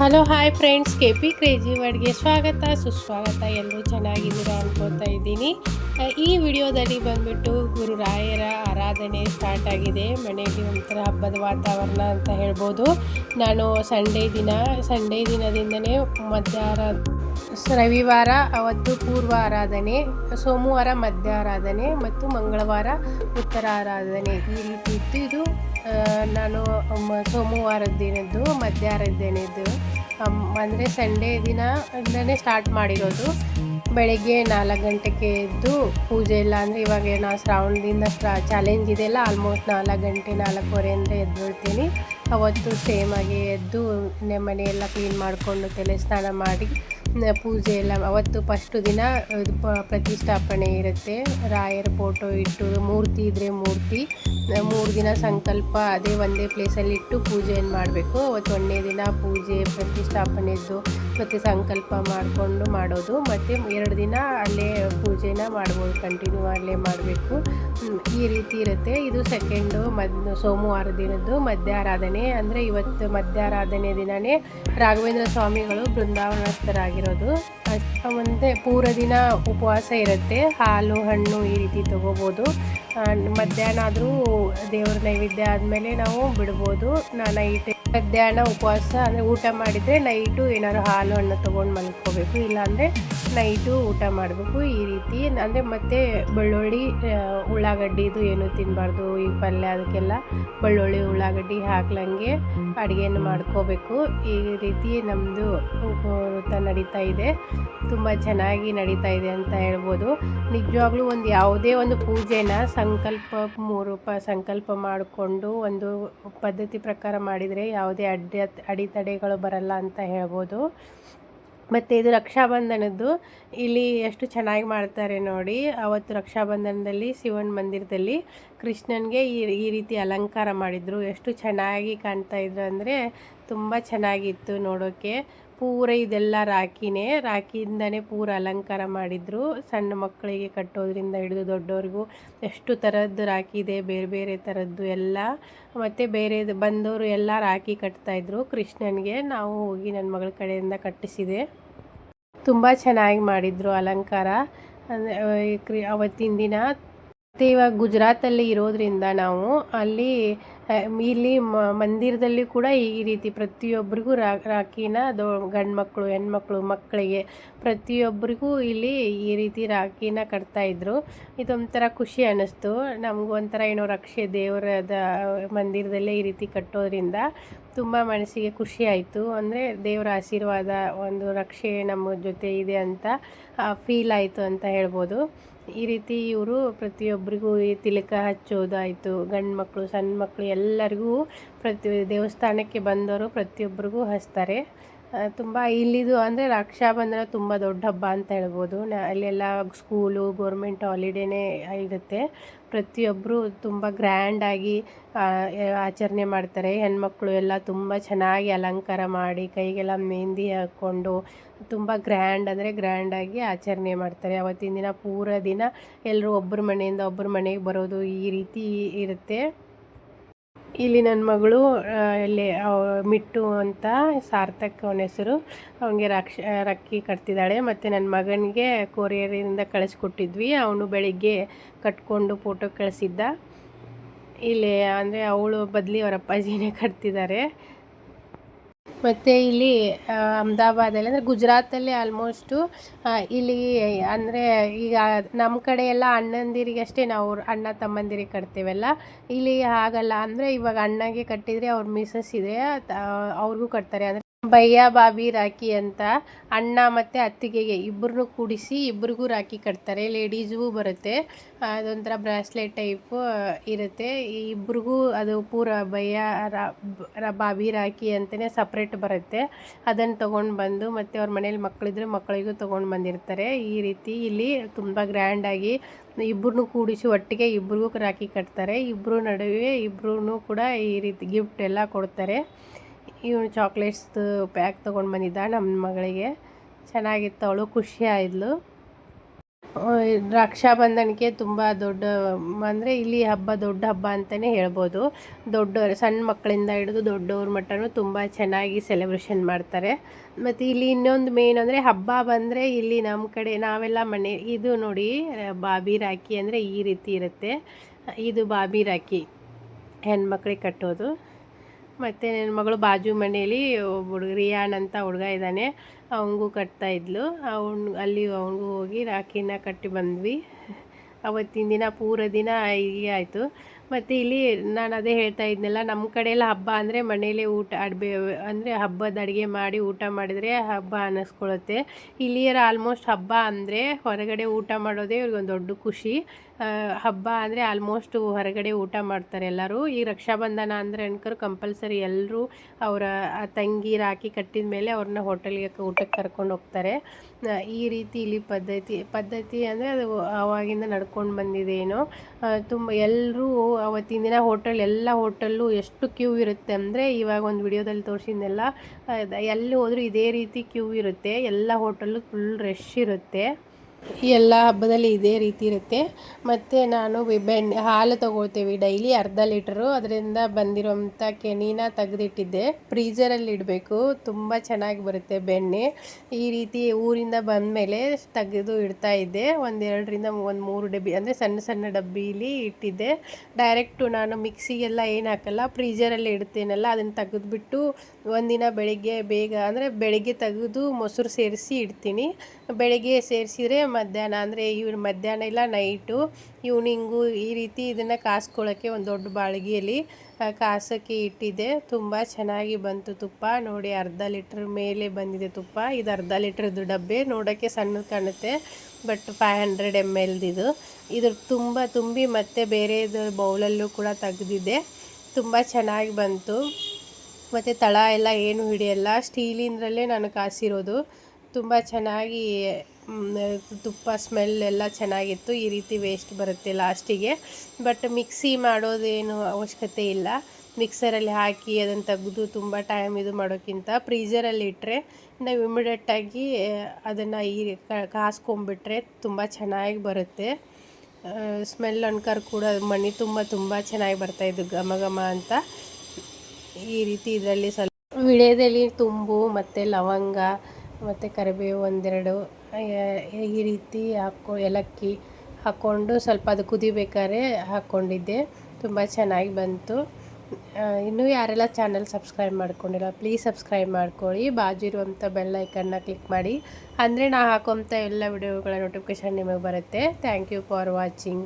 Hello, hi friends. K P crazy ವರ್ಡ್ಗೆ ಸ್ವಾಗತ. ಸುಸ್ವಾಗತ. ಎಲ್ಲರೂ ಚೆನ್ನಾಗಿದ್ದೀರಾ ಅನ್ಕೋತಾ ಇದ್ದೀನಿ. ಈ ವಿಡಿಯೋದಲ್ಲಿ ಬಂದ್ಬಿಟ್ಟು ಗುರುರಾಯರ ಆರಾಧನೆ ಸ್ಟಾರ್ಟ್ ಆಗಿದೆ. ಮನೆಯಲ್ಲಿ ಒಂಥರ ಹಬ್ಬದ ವಾತಾವರಣ ಅಂತ ಹೇಳ್ಬೋದು. ನಾನು ಸಂಡೇ ದಿನ, ಸಂಡೇ ದಿನದಿಂದನೇ ಮಧ್ಯಾಹ್ನ, ರವಿವಾರ, ಅವತ್ತು ಪೂರ್ವ ಆರಾಧನೆ, ಸೋಮವಾರ ಮಧ್ಯ ಆರಾಧನೆ ಮತ್ತು ಮಂಗಳವಾರ ಉತ್ತರ ಆರಾಧನೆ ಈ ರೀತಿ ಇತ್ತು. ಇದು ನಾನು ಸೋಮವಾರದ ದಿನದ್ದು ಮಧ್ಯಾಹ್ನದ ದಿನದ್ದು ಅಂದರೆ ಸಂಡೇ ದಿನ ಇಂದನೇ ಸ್ಟಾರ್ಟ್ ಮಾಡಿರೋದು. ಬೆಳಗ್ಗೆ ನಾಲ್ಕು ಗಂಟೆಗೆ ಎದ್ದು ಪೂಜೆ ಇಲ್ಲ ಅಂದರೆ ಇವಾಗ ನಾವು ಶ್ರಾವಣದಿಂದ ಚಾಲೆಂಜ್ ಇದೆಯಲ್ಲ ಆಲ್ಮೋಸ್ಟ್ ನಾಲ್ಕು ಗಂಟೆ, ನಾಲ್ಕೂವರೆ ಅಂದರೆ ಎದ್ದೊಳ್ತೀನಿ ಅವತ್ತು ಸೇಮ್ ಆಗಿ ಎದ್ದು ಮನೆಯೆಲ್ಲ ಕ್ಲೀನ್ ಮಾಡಿಕೊಂಡು ತಲೆ ಸ್ನಾನ ಮಾಡಿ ಪೂಜೆ ಎಲ್ಲ ಅವತ್ತು ಫಸ್ಟು ದಿನ ಪ್ರತಿಷ್ಠಾಪನೆ ಇರುತ್ತೆ. ರಾಯರ ಫೋಟೋ ಇಟ್ಟು ಮೂರ್ತಿ ಇದ್ದರೆ ಮೂರ್ತಿ ಮೂರು ದಿನ ಸಂಕಲ್ಪ ಅದೇ ಒಂದೇ ಪ್ಲೇಸಲ್ಲಿ ಇಟ್ಟು ಪೂಜೆಯನ್ನು ಮಾಡಬೇಕು. ಅವತ್ತು ಒಂದನೇ ದಿನ ಪೂಜೆ, ಪ್ರತಿಷ್ಠಾಪನೆದ್ದು ಮತ್ತು ಸಂಕಲ್ಪ ಮಾಡಿಕೊಂಡು ಮಾಡೋದು. ಮತ್ತು ಎರಡು ದಿನ ಅಲ್ಲೇ ಪೂಜೆನ ಮಾಡ್ಬೋದು ಕಂಟಿನ್ಯೂ ಅಲ್ಲೇ ಮಾಡಬೇಕು. ಈ ರೀತಿ ಇರುತ್ತೆ. ಇದು ಸೆಕೆಂಡು ಮದ್, ಸೋಮವಾರ ದಿನದ್ದು ಮಧ್ಯಾರಾಧನೆ. ಅಂದರೆ ಇವತ್ತು ಮಧ್ಯಾರಾಧನೆ ದಿನವೇ ರಾಘವೇಂದ್ರ ಸ್ವಾಮಿಗಳು ಬೃಂದಾವನಸ್ಥರಾಗಿರೋದು ಅಷ್ಟ್- ಒಂದೇ ಪೂರ ದಿನ ಉಪವಾಸ ಇರುತ್ತೆ. ಹಾಲು, ಹಣ್ಣು ಈ ರೀತಿ ತಗೋಬೋದು. ಮಧ್ಯಾಹ್ನ ಆದರೂ ದೇವ್ರ ನೈವೇದ್ಯ ಆದಮೇಲೆ ನಾವು ಬಿಡ್ಬೋದು. ನೈಟ್ ಮಧ್ಯಾಹ್ನ ಉಪವಾಸ ಅಂದರೆ ಊಟ ಮಾಡಿದರೆ ನೈಟು ಏನಾದ್ರು ಹಾಲು ಹಣ್ಣು ತೊಗೊಂಡು ಮಲ್ಕೋಬೇಕು, ಇಲ್ಲಾಂದರೆ ನೈಟು ಊಟ ಮಾಡಬೇಕು. ಈ ರೀತಿ ಅಂದರೆ ಮತ್ತೆ ಬೆಳ್ಳುಳ್ಳಿ ಉಳ್ಳಾಗಡ್ಡಿದು ಏನು ತಿನ್ನಬಾರ್ದು ಈ ಪಲ್ಯ ಅದಕ್ಕೆಲ್ಲ ಬೆಳ್ಳುಳ್ಳಿ, ಉಳ್ಳಾಗಡ್ಡಿ ಹಾಕ್ಲಂಗೆ ಅಡುಗೆಯನ್ನು ಮಾಡ್ಕೋಬೇಕು. ಈ ರೀತಿ ನಮ್ಮದು ವ್ರತ ನಡೀತಾ ಇದೆ. ತುಂಬ ಚೆನ್ನಾಗಿ ನಡೀತಾ ಇದೆ ಅಂತ ಹೇಳ್ಬೋದು. ನಿಜವಾಗ್ಲೂ ಒಂದು ಯಾವುದೇ ಒಂದು ಪೂಜೆನ ಸಂಕಲ್ಪ ಮೂರು ಸಂಕಲ್ಪ ಮಾಡಿಕೊಂಡು ಒಂದು ಪದ್ಧತಿ ಪ್ರಕಾರ ಮಾಡಿದರೆ ಯಾವುದೇ ಅಡ್ಡ ಅಡೆತಡೆಗಳು ಬರಲ್ಲ ಅಂತ ಹೇಳ್ಬೋದು. ಮತ್ತು ಇದು ರಕ್ಷಾಬಂಧನದ್ದು. ಇಲ್ಲಿ ಎಷ್ಟು ಚೆನ್ನಾಗಿ ಮಾಡ್ತಾರೆ ನೋಡಿ. ಅವತ್ತು ರಕ್ಷಾಬಂಧನದಲ್ಲಿ ಶಿವನ ಮಂದಿರದಲ್ಲಿ ಕೃಷ್ಣನಿಗೆ ಈ ಈ ರೀತಿ ಅಲಂಕಾರ ಮಾಡಿದರು. ಎಷ್ಟು ಚೆನ್ನಾಗಿ ಕಾಣ್ತಾ ಇದ್ರು ಅಂದರೆ ತುಂಬ ಚೆನ್ನಾಗಿತ್ತು ನೋಡೋಕ್ಕೆ ಪೂರ ಇದೆಲ್ಲ ರಾಖಿನೇ. ರಾಖಿಯಿಂದನೇ ಪೂರ ಅಲಂಕಾರ ಮಾಡಿದರು. ಸಣ್ಣ ಮಕ್ಕಳಿಗೆ ಕಟ್ಟೋದ್ರಿಂದ ಹಿಡಿದು ದೊಡ್ಡವ್ರಿಗೂ ಎಷ್ಟು ಥರದ್ದು ರಾಖಿ ಇದೆ, ಬೇರೆ ಬೇರೆ ಥರದ್ದು ಎಲ್ಲ. ಮತ್ತು ಬೇರೆ ಬಂದವರು ಎಲ್ಲ ರಾಖಿ ಕಟ್ತಾಯಿದ್ರು ಕೃಷ್ಣನಿಗೆ ನಾವು ಹೋಗಿ ನನ್ನ ಮಗಳ ಕಡೆಯಿಂದ ಕಟ್ಟಿಸಿದೆ. ತುಂಬ ಚೆನ್ನಾಗಿ ಮಾಡಿದರು ಅಲಂಕಾರ. ಅವತ್ತಿನ ದಿನ ಮತ್ತು ಇವಾಗ ಗುಜರಾತಲ್ಲಿ ಇರೋದ್ರಿಂದ ನಾವು ಅಲ್ಲಿ ಇಲ್ಲಿ ಮಂದಿರದಲ್ಲಿ ಕೂಡ ಈ ರೀತಿ ಪ್ರತಿಯೊಬ್ಬರಿಗೂ ರಾಖಿನ ದೊ ಗಂಡು ಮಕ್ಕಳು ಹೆಣ್ಮಕ್ಳು, ಮಕ್ಕಳಿಗೆ ಪ್ರತಿಯೊಬ್ಬರಿಗೂ ಇಲ್ಲಿ ಈ ರೀತಿ ರಾಖಿನ ಕಟ್ತಾಯಿದ್ರು ಇದೊಂಥರ ಖುಷಿ ಅನ್ನಿಸ್ತು. ನಮಗೂ ಒಂಥರ ಏನೋ ರಕ್ಷೆ ದೇವರದ ಮಂದಿರದಲ್ಲೇ ಈ ರೀತಿ ಕಟ್ಟೋದ್ರಿಂದ ತುಂಬ ಮನಸ್ಸಿಗೆ ಖುಷಿ ಆಯಿತು. ಅಂದರೆ ದೇವರ ಆಶೀರ್ವಾದ, ಒಂದು ರಕ್ಷೆ ನಮ್ಮ ಜೊತೆ ಇದೆ ಅಂತ ಫೀಲ್ ಆಯಿತು ಅಂತ ಹೇಳ್ಬೋದು. ಈ ರೀತಿ ಇವರು ಪ್ರತಿಯೊಬ್ಬರಿಗೂ ಈ ತಿಲಕ ಹಚ್ಚೋದಾಯಿತು. ಗಂಡು ಮಕ್ಕಳು ಸಣ್ಣ ಮಕ್ಕಳು ಎಲ್ಲರಿಗೂ ಪ್ರತಿ ದೇವಸ್ಥಾನಕ್ಕೆ ಬಂದವರು ಪ್ರತಿಯೊಬ್ಬರಿಗೂ ಹಚ್ತಾರೆ. ತುಂಬ ಇಲ್ಲಿದು ಅಂದರೆ ರಕ್ಷಾಬಂಧನ ತುಂಬ ದೊಡ್ಡ ಹಬ್ಬ ಅಂತ ಹೇಳ್ಬೋದು. ನ, ಅಲ್ಲೆಲ್ಲ ಸ್ಕೂಲು ಗೋರ್ಮೆಂಟ್ ಹಾಲಿಡೇನೇ ಇರುತ್ತೆ. ಪ್ರತಿಯೊಬ್ಬರು ತುಂಬ ಗ್ರ್ಯಾಂಡಾಗಿ ಆಚರಣೆ ಮಾಡ್ತಾರೆ. ಹೆಣ್ಮಕ್ಳು ಎಲ್ಲ ತುಂಬ ಚೆನ್ನಾಗಿ ಅಲಂಕಾರ ಮಾಡಿ, ಕೈಗೆಲ್ಲ ಮೆಹಂದಿ ಹಾಕ್ಕೊಂಡು ತುಂಬ ಗ್ರ್ಯಾಂಡ್ ಅಂದರೆ ಗ್ರ್ಯಾಂಡಾಗಿ ಆಚರಣೆ ಮಾಡ್ತಾರೆ. ಅವತ್ತಿನ ದಿನ ಪೂರ ದಿನ ಎಲ್ಲರೂ ಒಬ್ಬರ ಮನೆಯಿಂದ ಒಬ್ಬರ ಮನೆಗೆ ಬರೋದು ಈ ರೀತಿ ಇರುತ್ತೆ. ಇಲ್ಲಿ ನನ್ನ ಮಗಳು ಇಲ್ಲಿ ಮಿಟ್ಟು ಅಂತ ಸಾರ್ಥಕ್ ಅವನ ಹೆಸರು. ಅವನಿಗೆ ರಕ್ಷ ರಕ್ಕಿ ಕಟ್ತಿದ್ದಾಳೆ. ಮತ್ತು ನನ್ನ ಮಗನಿಗೆ ಕೊರಿಯರಿಂದ ಕಳಿಸ್ಕೊಟ್ಟಿದ್ವಿ. ಅವನು ಬೆಳಿಗ್ಗೆ ಕಟ್ಕೊಂಡು ಫೋಟೋ ಕಳಿಸಿದ್ದ. ಇಲ್ಲಿ ಅಂದರೆ ಅವಳು ಬದಲಿ ಅವರಪ್ಪಾಜಿನೇ ಅಪ್ಪಾಜಿನೇ ಕಟ್ತಿದ್ದಾರೆ. ಮತ್ತು ಇಲ್ಲಿ ಅಹಮದಾಬಾದಲ್ಲಿ, ಅಂದರೆ ಗುಜರಾತಲ್ಲಿ ಆಲ್ಮೋಸ್ಟು ಇಲ್ಲಿ, ಅಂದರೆ ಈಗ ನಮ್ಮ ಕಡೆ ಎಲ್ಲ ಅಣ್ಣಂದಿರಿಗೆ ಅಷ್ಟೇ ನಾವು ಅಣ್ಣ ತಮ್ಮಂದಿರಿಗೆ ಕಟ್ತೇವಲ್ಲ. ಇಲ್ಲಿ ಹಾಗಲ್ಲ, ಅಂದರೆ ಇವಾಗ ಅಣ್ಣಗೆ ಕಟ್ಟಿದರೆ ಅವ್ರ ಮಿಸಸ್ ಇದೆ ಅವ್ರಿಗೂ ಕಟ್ತಾರೆ. ಅಂದರೆ ಭಯ್ಯ ಬಾಬಿ ರಾಖಿ ಅಂತ ಅಣ್ಣ ಮತ್ತು ಅತ್ತಿಗೆಗೆ ಇಬ್ಬರನ್ನೂ ಕೂಡಿಸಿ ಇಬ್ಬರಿಗೂ ರಾಖಿ ಕಟ್ತಾರೆ. ಲೇಡೀಸ್ಗೂ ಬರುತ್ತೆ. ಅದೊಂಥರ ಬ್ರಾಸ್ಲೆಟ್ ಟೈಪು ಇರುತ್ತೆ. ಈ ಇಬ್ರಿಗೂ ಅದು ಪೂರ ಭಯ್ಯ ರಾ- ಬಾಬಿ ರಾಖಿ ಅಂತಲೇ ಸಪ್ರೇಟ್ ಬರುತ್ತೆ. ಅದನ್ನು ತೊಗೊಂಡು ಬಂದು ಮತ್ತು ಅವ್ರ ಮನೇಲಿ ಮಕ್ಕಳಿದ್ರೆ ಮಕ್ಕಳಿಗೂ ತೊಗೊಂಡು ಬಂದಿರ್ತಾರೆ. ಈ ರೀತಿ ಇಲ್ಲಿ ತುಂಬ ಗ್ರ್ಯಾಂಡಾಗಿ ಇಬ್ಬರನ್ನೂ ಕೂಡಿಸಿ ಒಟ್ಟಿಗೆ ಇಬ್ರಿಗೂ ರಾಖಿ ಕಟ್ತಾರೆ. ಇಬ್ಬರು ನಡುವೆ ಇಬ್ಬರೂ ಕೂಡ ಈ ರೀತಿ ಗಿಫ್ಟ್ ಎಲ್ಲ ಕೊಡ್ತಾರೆ. ಇವನು ಚಾಕ್ಲೇಟ್ಸ್ದು ಪ್ಯಾಕ್ ತೊಗೊಂಡು ಬಂದಿದ್ದ ನಮ್ಮ ಮಗಳಿಗೆ. ಚೆನ್ನಾಗಿತ್ತು ಅವಳು, ಖುಷಿ ಆಯಿದ್ಲು. ರಕ್ಷಾಬಂಧನಕ್ಕೆ ತುಂಬ ದೊಡ್ಡ, ಅಂದರೆ ಇಲ್ಲಿ ಹಬ್ಬ ದೊಡ್ಡ ಹಬ್ಬ ಅಂತಲೇ ಹೇಳ್ಬೋದು. ದೊಡ್ಡ ಸಣ್ಣ ಮಕ್ಕಳಿಂದ ಹಿಡಿದು ದೊಡ್ಡವ್ರ ಮಟ್ಟನೂ ತುಂಬ ಚೆನ್ನಾಗಿ ಸೆಲೆಬ್ರೇಷನ್ ಮಾಡ್ತಾರೆ. ಮತ್ತು ಇಲ್ಲಿ ಇನ್ನೊಂದು ಮೇನ್ ಅಂದರೆ ಹಬ್ಬ ಬಂದರೆ ಇಲ್ಲಿ ನಮ್ಮ ಕಡೆ ನಾವೆಲ್ಲ ಮನೆ, ಇದು ನೋಡಿ, ಬಾಬಿ ರಾಖಿ ಅಂದರೆ ಈ ರೀತಿ ಇರುತ್ತೆ. ಇದು ಬಾಬಿ ರಾಖಿ ಹೆಣ್ಮಕ್ಳಿಗೆ ಕಟ್ಟೋದು. ಮತ್ತು ನನ್ನ ಮಗಳು ಬಾಜು ಮನೆಯಲ್ಲಿ ಹುಡುಗ ರಿಯಾನ್ ಅಂತ ಹುಡುಗ ಇದ್ದಾನೆ. ಅವನಿಗೂ ಕಟ್ತಾ ಇದ್ಲು. ಅವನು ಅಲ್ಲಿ ಅವನಿಗೂ ಹೋಗಿ ರಾಖಿನ ಕಟ್ಟಿ ಬಂದ್ವಿ. ಅವತ್ತಿನ ದಿನ ಪೂರ ದಿನ ಹೀಗೆ ಆಯಿತು. ಮತ್ತು ಇಲ್ಲಿ ನಾನು ಅದೇ ಹೇಳ್ತಾ ಇದ್ನಲ್ಲ ನಮ್ಮ ಕಡೆ ಎಲ್ಲ ಹಬ್ಬ ಅಂದರೆ ಮನೇಲಿ ಊಟ ಅಡ್ಬೆ, ಅಂದರೆ ಹಬ್ಬದ ಅಡುಗೆ ಮಾಡಿ ಊಟ ಮಾಡಿದರೆ ಹಬ್ಬ ಅನ್ನಿಸ್ಕೊಳ್ಳುತ್ತೆ ಇಲ್ಲಿಯರ ಆಲ್ಮೋಸ್ಟ್ ಹಬ್ಬ ಅಂದರೆ ಹೊರಗಡೆ ಊಟ ಮಾಡೋದೇ ಇವ್ರಿಗೊಂದು ದೊಡ್ಡ ಖುಷಿ. ಹಬ್ಬ ಅಂದರೆ ಆಲ್ಮೋಸ್ಟ್ ಹೊರಗಡೆ ಊಟ ಮಾಡ್ತಾರೆ ಎಲ್ಲರೂ. ಈ ರಕ್ಷಾಬಂಧನ ಅಂದರೆ ಅನ್ಕರು ಕಂಪಲ್ಸರಿ ಎಲ್ಲರೂ ಅವರ ತಂಗಿ ರಾಖಿ ಕಟ್ಟಿದ ಮೇಲೆ ಅವ್ರನ್ನ ಹೋಟೆಲ್ಗೆ ಊಟಕ್ಕೆ ಕರ್ಕೊಂಡು ಹೋಗ್ತಾರೆ. ಈ ರೀತಿ ಇಲ್ಲಿ ಪದ್ಧತಿ ಪದ್ಧತಿ ಅಂದರೆ ಅದು ಆವಾಗಿಂದ ನಡ್ಕೊಂಡು ಬಂದಿದೆ ಏನೋ. ತುಂಬ ಎಲ್ಲರೂ ಅವತ್ತಿನ ದಿನ ಹೋಟೆಲ್ ಎಲ್ಲ ಹೋಟೆಲ್ಲು ಎಷ್ಟು ಕ್ಯೂ ಇರುತ್ತೆ ಅಂದರೆ ಇವಾಗ ಒಂದು ವಿಡಿಯೋದಲ್ಲಿ ತೋರಿಸಿದ್ನೆಲ್ಲ ಎಲ್ಲಿ ಹೋದರೂ ಇದೇ ರೀತಿ ಕ್ಯೂ ಇರುತ್ತೆ, ಎಲ್ಲ ಹೋಟೆಲ್ಲು ಫುಲ್ ರಶ್ ಇರುತ್ತೆ. ಎಲ್ಲ ಹಬ್ಬದಲ್ಲಿ ಇದೇ ರೀತಿ ಇರುತ್ತೆ. ಮತ್ತು ನಾನು ಬೆಣ್ಣೆ, ಹಾಲು ತೊಗೊಳ್ತೀವಿ ಡೈಲಿ ಅರ್ಧ ಲೀಟ್ರು. ಅದರಿಂದ ಬಂದಿರೋಂಥ ಕೆನಿನ ತೆಗೆದಿಟ್ಟಿದ್ದೆ. ಫ್ರೀಜರಲ್ಲಿ ಇಡಬೇಕು. ತುಂಬ ಚೆನ್ನಾಗಿ ಬರುತ್ತೆ ಬೆಣ್ಣೆ. ಈ ರೀತಿ ಊರಿಂದ ಬಂದಮೇಲೆ ತೆಗೆದು ಇಡ್ತಾ ಇದ್ದೆ. ಒಂದೆರಡರಿಂದ ಒಂದು ಮೂರು ಡಬ್ಬಿ, ಅಂದರೆ ಸಣ್ಣ ಸಣ್ಣ ಡಬ್ಬಿಲಿ ಇಟ್ಟಿದ್ದೆ. ಡೈರೆಕ್ಟು ನಾನು ಮಿಕ್ಸಿಗೆಲ್ಲ ಏನು ಹಾಕಲ್ಲ, ಫ್ರೀಜರಲ್ಲಿ ಇಡ್ತೇನಲ್ಲ, ಅದನ್ನು ತೆಗೆದುಬಿಟ್ಟು ಒಂದಿನ ಬೆಳಿಗ್ಗೆ ಬೇಗ, ಅಂದರೆ ಬೆಳಿಗ್ಗೆ ತೆಗೆದು ಮೊಸರು ಸೇರಿಸಿ ಇಡ್ತೀನಿ. ಬೆಳಿಗ್ಗೆ ಸೇರಿಸಿದ್ರೆ ಮಧ್ಯಾಹ್ನ, ಅಂದರೆ ಇವ್ರ ಮಧ್ಯಾಹ್ನ ಇಲ್ಲ, ನೈಟು. ಈವ್ನಿಂಗು ಈ ರೀತಿ ಇದನ್ನು ಕಾಸ್ಕೊಳ್ಳೋಕ್ಕೆ ಒಂದು ದೊಡ್ಡ ಬಾಳ್ಗೆಯಲ್ಲಿ ಕಾಸೋಕ್ಕೆ ಇಟ್ಟಿದ್ದೆ ತುಂಬ ಚೆನ್ನಾಗಿ ಬಂತು ತುಪ್ಪ. ನೋಡಿ, ಅರ್ಧ ಲೀಟ್ರ್ ಮೇಲೆ ಬಂದಿದೆ ತುಪ್ಪ. ಇದು ಅರ್ಧ ಲೀಟ್ರದ್ದು ಡಬ್ಬೆ. ನೋಡೋಕ್ಕೆ ಸಣ್ಣದು ಕಾಣುತ್ತೆ, ಬಟ್ ಫೈವ್ ಹಂಡ್ರೆಡ್ ಎಂ ಎಲ್ದಿದು ಇದು. ತುಂಬ ತುಂಬಿ ಮತ್ತು ಬೇರೆದು ಬೌಲಲ್ಲೂ ಕೂಡ ತೆಗೆದಿದ್ದೆ ತುಂಬ ಚೆನ್ನಾಗಿ ಬಂತು. ಮತ್ತು ತಳ ಎಲ್ಲ ಏನು ಹಿಡಿಯಲ್ಲ, ಸ್ಟೀಲಿಂದರಲ್ಲೇ ನಾನು ಕಾಸಿರೋದು. ತುಂಬ ಚೆನ್ನಾಗಿ ತುಪ್ಪ ಸ್ಮೆಲ್ ಎಲ್ಲ ಚೆನ್ನಾಗಿತ್ತು. ಈ ರೀತಿ ವೇಸ್ಟ್ ಬರುತ್ತೆ ಲಾಸ್ಟಿಗೆ ಬಟ್ ಮಿಕ್ಸಿ ಮಾಡೋದೇನು ಅವಶ್ಯಕತೆ ಇಲ್ಲ. ಮಿಕ್ಸರಲ್ಲಿ ಹಾಕಿ ಅದನ್ನು ತೆಗೆದು ತುಂಬ ಟೈಮ್ ಇದು ಮಾಡೋಕ್ಕಿಂತ ಫ್ರೀಜರಲ್ಲಿ ಇಟ್ಟರೆ ನಾವು ಇಮಿಡಿಯೇಟಾಗಿ ಅದನ್ನು ಈ ಕಾಸ್ಕೊಂಬಿಟ್ರೆ ತುಂಬ ಚೆನ್ನಾಗಿ ಬರುತ್ತೆ. ಸ್ಮೆಲ್ ಅನ್ಕರ್ ಕೂಡ ಮಣಿ ತುಂಬ ತುಂಬ ಚೆನ್ನಾಗಿ ಬರ್ತಾಯಿದ್ದು ಘಮ ಘಮ ಅಂತ. ಈ ರೀತಿ ಇದರಲ್ಲಿ ಸ್ವಲ್ಪ ವಿಳ್ಯದಲ್ಲಿ ತುಂಬು, ಮತ್ತು ಲವಂಗ, ಮತ್ತು ಕರಿಬೇವು ಒಂದೆರಡು ಈ ರೀತಿ ಹಾಕೊ ಏಲಕ್ಕಿ ಹಾಕ್ಕೊಂಡು ಸ್ವಲ್ಪ ಅದು ಕುದಿಬೇಕಾದ್ರೆ ಹಾಕ್ಕೊಂಡಿದ್ದೆ. ತುಂಬ ಚೆನ್ನಾಗಿ ಬಂತು. ಇನ್ನೂ ಯಾರೆಲ್ಲ ಚಾನಲ್ ಸಬ್ಸ್ಕ್ರೈಬ್ ಮಾಡ್ಕೊಂಡಿಲ್ಲ, ಪ್ಲೀಸ್ ಸಬ್ಸ್ಕ್ರೈಬ್ ಮಾಡ್ಕೊಳ್ಳಿ. ಬಾಜು ಇರುವಂಥ ಬೆಲ್ ಐಕನ್ನ ಕ್ಲಿಕ್ ಮಾಡಿ. ಅಂದರೆ ನಾ ಹಾಕೋಂಥ ಎಲ್ಲ ವಿಡಿಯೋಗಳ ನೋಟಿಫಿಕೇಷನ್ ನಿಮಗೆ ಬರುತ್ತೆ. Thank you for watching